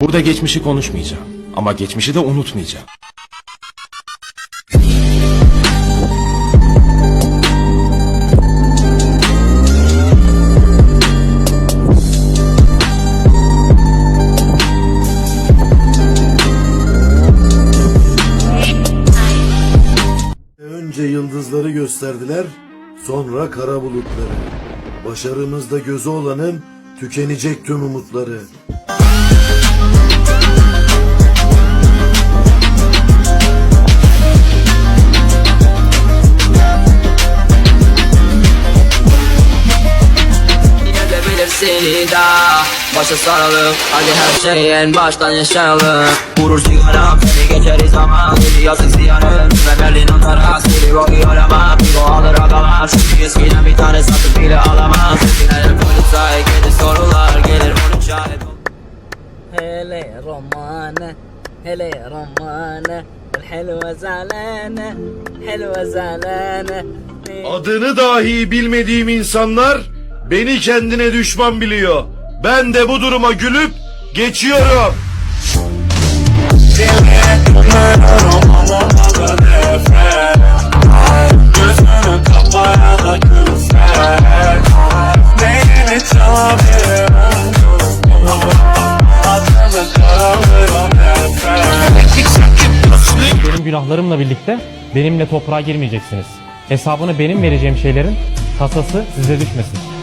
Burada geçmişi konuşmayacağım. Ama geçmişi de unutmayacağım. Önce yıldızları gösterdiler, sonra kara bulutları. Başarımızda gözü olanın tükenecek tüm umutları. Yedebilir seni daha Başa saralım Hadi her şeyi en baştan yaşayalım Vurur sigaram seni geçeriz ama Seni yazık ziyanım Ve Berlin onlara Seni rogi aramam Bir o alır agalar Çünkü eskiden bir tane satıp bile alamam Yine polise gelir sorular Gelir onun çare هلا يا رمانة هلا يا رمانة الحلوة زعلانة الحلوة زعلانة Adını dahi bilmediğim insanlar beni kendine düşman biliyor. Ben de bu duruma gülüp geçiyorum. Benim günahlarımla birlikte benimle toprağa girmeyeceksiniz. Hesabını benim vereceğim şeylerin tasası size düşmesin.